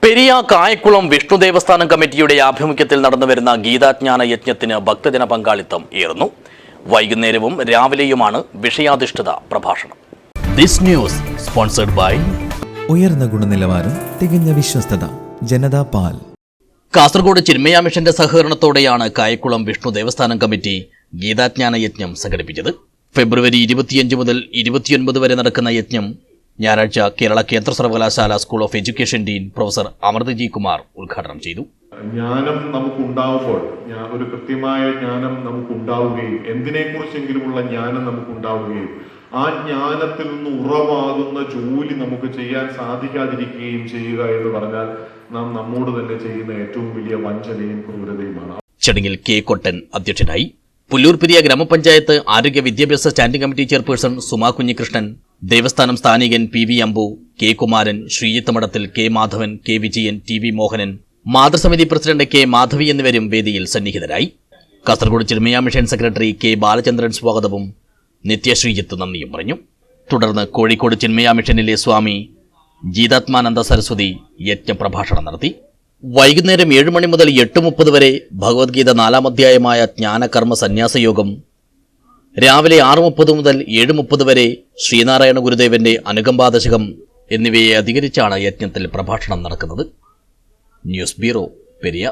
പെരിയ കായക്കുളം വിഷ്ണു ദേവസ്ഥാനം കമ്മിറ്റിയുടെ ആഭിമുഖ്യത്തിൽ നടന്നുവരുന്ന ഗീതാജ്ഞാന യജ്ഞത്തിന് ഭക്തജന പങ്കാളിത്തം ഏറുന്നു. വൈകുന്നേരവും രാവിലെയുമാണ് വിഷയാധിഷ്ഠിത പ്രഭാഷണം. ദിസ് ന്യൂസ് സ്പോൺസർഡ് ബൈ ഉയർന്ന ഗുണനിലവാരം തികഞ്ഞ വിശ്വസ്തത ജനതാ പാൽ. കാസർഗോഡ് ചിന്മയ മിഷന്റെ സഹകരണത്തോടെയാണ് കായക്കുളം വിഷ്ണു ദേവസ്ഥാനം കമ്മിറ്റി ഗീതാജ്ഞാന യജ്ഞം സംഘടിപ്പിച്ചത്. ഫെബ്രുവരി ഇരുപത്തിയഞ്ച് മുതൽ ഇരുപത്തിയൊൻപത് വരെ നടക്കുന്ന യജ്ഞം ഞായറാഴ്ച കേരള കേന്ദ്ര സർവകലാശാല school of education dean professor Amritji Kumar ഉദ്ഘാടനം ചെയ്തു. ജ്ഞാനം നമുക്കുണ്ടാവുമ്പോൾ ഉണ്ടാവുമ്പോൾ ഒരു കൃത്യമായ ജ്ഞാനം നമുക്കുണ്ടാവുകയും എന്തിനെക്കുറിച്ചെങ്കിലുമുള്ള ജ്ഞാനം നമുക്കുണ്ടാവുകയും ആ ജ്ഞാനത്തിൽ നിന്ന് ഉറവാകുന്ന ജോലി നമുക്ക് ചെയ്യാൻ സാധിക്കാതിരിക്കുകയും ചെയ്യുക എന്ന് പറഞ്ഞാൽ നാം നമ്മോട് തന്നെ ചെയ്യുന്ന ഏറ്റവും വലിയ വഞ്ചനയും ക്രൂരതയുമാണ്. ചടങ്ങിൽ കെ കൊട്ടൻ അധ്യക്ഷനായി. പുല്ലൂർപിരിയ ഗ്രാമപഞ്ചായത്ത് ആരോഗ്യ വിദ്യാഭ്യാസ standing committee chairperson Suma Kunhikrishnan ദേവസ്ഥാനം സ്ഥാനികൻ P V Ambu K Kumaran Sreejith Madathil K Madhavan K Vijayan T V Mohanan മാതൃസമിതി president K Madhavi എന്നിവരും വേദിയിൽ സന്നിഹിതരായി. Kasaragod Chinmaya mission secretary K Balachandran സ്വാഗതവും നിത്യ ശ്രീജിത്ത് നന്ദിയും പറഞ്ഞു. തുടർന്ന് കോഴിക്കോട് ചിന്മയ മിഷനിലെ സ്വാമി ജീതാത്മാനന്ദ സരസ്വതി യജ്ഞപ്രഭാഷണം നടത്തി. വൈകുന്നേരം ഏഴ് മണി മുതൽ എട്ട് മുപ്പത് വരെ ഭഗവത്ഗീത നാലാം അധ്യായമായ ജ്ഞാനകർമ്മ സന്യാസയോഗം രാവിലെ ആറ് മുപ്പത് മുതൽ ഏഴ് മുപ്പത് വരെ ശ്രീനാരായണ ഗുരുദേവന്റെ അനുകമ്പാദശകം എന്നിവയെ അധികരിച്ചാണ് യജ്ഞത്തിൽ പ്രഭാഷണം നടക്കുന്നത്. News bureau Periya